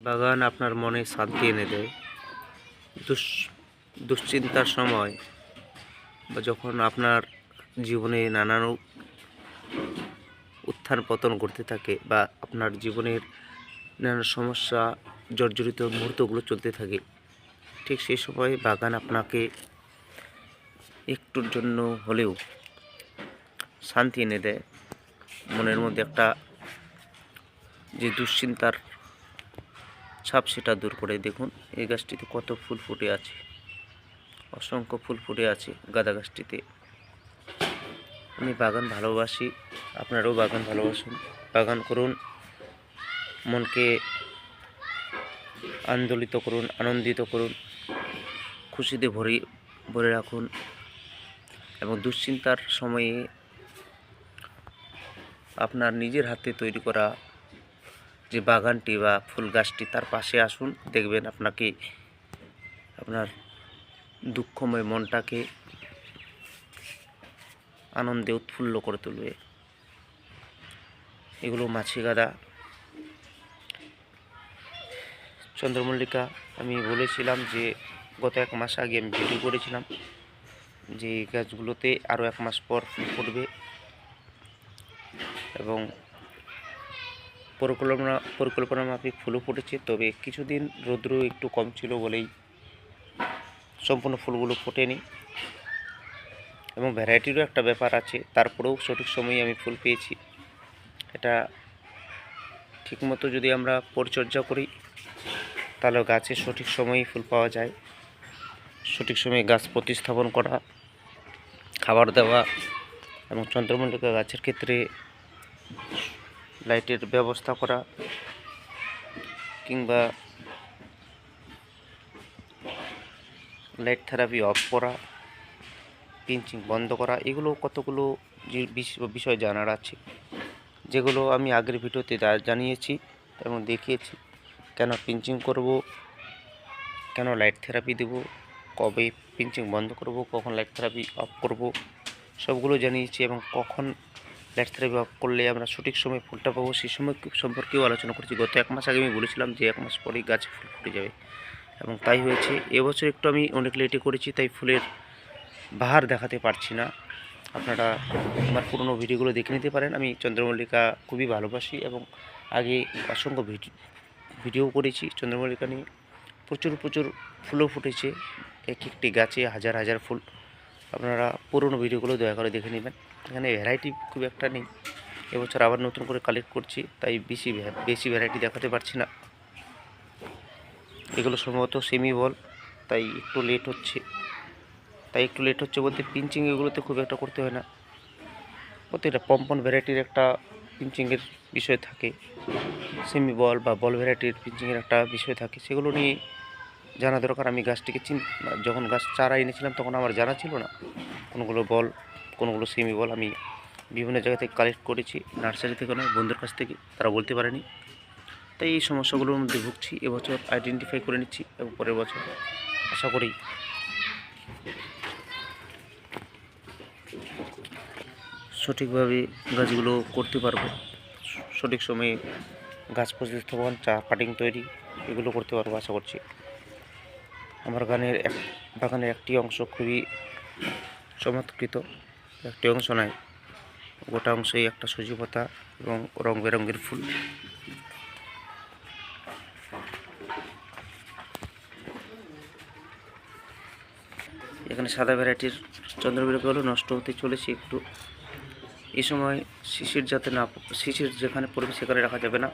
বাগান আপনার মনে শান্তি এনে দেয়, দুস, দুশ্চিন্তার সময় বা যখন আপনার জীবনে নানান উত্থান পতন ঘটতে থাকে বা আপনার জীবনের নানান সমস্যা, জর্জরিত মুহূর্তগুলো চলতে থাকে, ঠিক সেই সময় বাগান আপনাকে একটুর জন্য হলেও শান্তি এনে দেয়। মনের মধ্যে একটা যে দুশ্চিন্তার ছাপ সেটা দূর করে দেখুন। এই গাছটিতে কত ফুল ফুটে আছে। অসংখ্য ফুল ফুটে আছে গাঁদা গাছটিতে। আমি বাগান ভালোবাসি, আপনারাও বাগান ভালোবাসুন। বাগান করুন, মনকে আন্দোলিত করুন, আনন্দিত করুন, খুশিতে ভরে ভরে রাখুন এবং দুশ্চিন্তার সময়ে আপনার নিজের হাতে তৈরি করা যে বাগানটি বা ফুল গাছটি তার পাশে আসুন, দেখবেন আপনাকে আপনার দুঃখময় মনটাকে আনন্দে উৎফুল্ল করে তুলবে। এগুলো মাছি গাদা। চন্দ্রমল্লিকা, আমি বলেছিলাম যে গত এক মাস আগে আমি ভিডিও করেছিলাম যে গাছগুলোতে আরও এক মাস পর ফুল ফুটবে এবং পরিকল্পনা পরিকল্পনা মাফিক ফুলও ফুটেছে, তবে কিছুদিন রৌদ্র একটু কম ছিল বলেই সম্পূর্ণ ফুলগুলো ফোটেনি। এবং ভ্যারাইটিরও একটা ব্যাপার আছে, তারপরেও সঠিক সময়ে আমি ফুল পেয়েছি। এটা ঠিকমতো যদি আমরা পরিচর্যা করি, তাহলে গাছে সঠিক সময়ে ফুল পাওয়া যায়। সঠিক সময়ে গাছ প্রতিস্থাপন করা, খাবার দেওয়া এবং চন্দ্রমল্লিকা গাছের ক্ষেত্রে লাইটের ব্যবস্থা করা কিংবা লাইট থেরাপি অফ করা পিঞ্চিং বন্ধ করা, এগুলো কতগুলো বিষয় জানার আছে, যেগুলো আমি আগের ভিডিওতে জানিয়েছি এবং দেখিয়েছি। কেন পিঞ্চিং করব? কেন লাইট থেরাপি দেব? কবে পিঞ্চিং বন্ধ করব? কখন লাইট থেরাপি অফ করব? সবগুলো জানিয়েছি এবং কখন লাইট থেরাপি অফ করলে আমরা সঠিক সময় ফুলটা পাবো। সেই সময় সম্পর্কেও আলোচনা করেছি। গত এক মাস আগে আমি বলেছিলাম যে এক মাস পরেই গাছে ফুল ফুটে যাবে। এবং তাই হয়েছে। এবছর একটু আমি অনেক লেটে করেছি, তাই ফুলের বাহার দেখাতে পারছি না। আপনারা আমার পুরনো ভিডিওগুলো দেখে নিতে পারেন। আমি চন্দ্রমল্লিকা খুবই ভালোবাসি এবং আগে অসংখ্য ভিডিও করেছি। চন্দ্রমল্লিকা নিয়ে প্রচুর প্রচুর ফুলও ফুটেছে। এক একটি গাছে হাজার হাজার ফুল আপনারা পুরনো ভিডিওগুলো দয়া করে দেখে নেবেন। এখানে ভ্যারাইটি খুব একটা নেই। এবছর আবার নতুন করে কালেক্ট করছি, তাই বেশি বেশি ভ্যারাইটি দেখাতে পারছি না। এগুলো সম্ভবত সেমি বল তাই একটু লেট হচ্ছে। তাই একটু লেট হচ্ছে বলতে পিঞ্চিং এগুলোতে খুব একটা করতে হয় না। প্রত্যেকটা পম্পন ভ্যারাইটির একটা পিঞ্চিংয়ের বিষয় থাকে। সেমি বল বা বল ভ্যারাইটির পিঞ্চিংয়ের একটা বিষয় থাকে। সেগুলো নিয়ে জানা দরকার। আমি গাছটিকে চিন যখন গাছ চারা এনেছিলাম তখন আমার জানা ছিল না। কোনগুলো বল, কোনগুলো সেমি বল আমি বিভিন্ন জায়গা থেকে কালেক্ট করেছি নার্সারি থেকে নয়, বন্ধুর কাছ থেকে, তারা বলতে পারেনি। তাই এই সমস্যাগুলোর মধ্যে ভুগছি, এবছর আইডেন্টিফাই করে নিচ্ছি এবং পরের বছর আশা করি সঠিকভাবে গাছগুলো করতে পারব। সঠিক সময়ে গাছ প্রতিস্থাপন, চা কাটিং তৈরি, এগুলো করতে পারব আশা করছি। আমার গানের এক বাগানের একটি অংশ খুবই চমৎকৃত, একটি অংশ নয়, গোটা অংশই একটা সজি পাতা এবং রং বেরঙের ফুল। এখানে সাদা ভ্যারাইটির চন্দ্রবিরকগুলো নষ্ট হতে চলেছে একটু। এই সময় শিশির যাতে না শিশির যেখানে পড়বে সেখানে রাখা যাবে না।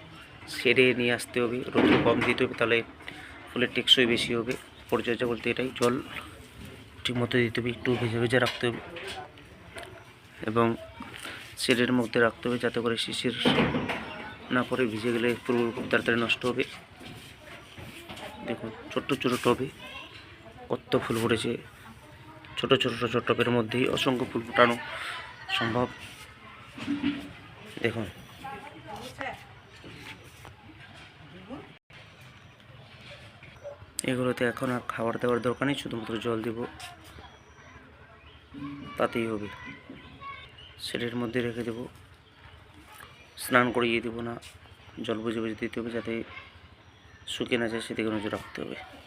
সেরে নিয়ে আসতে হবে, রোদ কম দিতে হবে, তাহলে ফুলের টেকসই বেশি হবে। পরিচর্যা বলতে এটাই। জল ঠিকমতো দিতে হবে, একটু ভেজে ভেজে রাখতে হবে। এবং শেডের মধ্যে রাখতে হবে যাতে করে শিশির না করে ভিজে গেলে ফুলগুলো খুব তাড়াতাড়ি নষ্ট হবে। দেখুন, ছোট্ট ছোটো টবে কত ফুল ফুটেছে। ছোট ছোট ছোট টবের মধ্যেই অসংখ্য ফুল ফোটানো সম্ভব। দেখুন এগুলোতে এখন আর খাবার দেওয়ার দরকার নেই, শুধুমাত্র জল দেব। তাতেই হবে। সেটের মধ্যে রেখে দেব। স্নান করিয়ে দেবো না। জল বুঝে বুঝে দিতে হবে যাতে শুকিয়ে না যায়, সেদিকে নজর রাখতে হবে।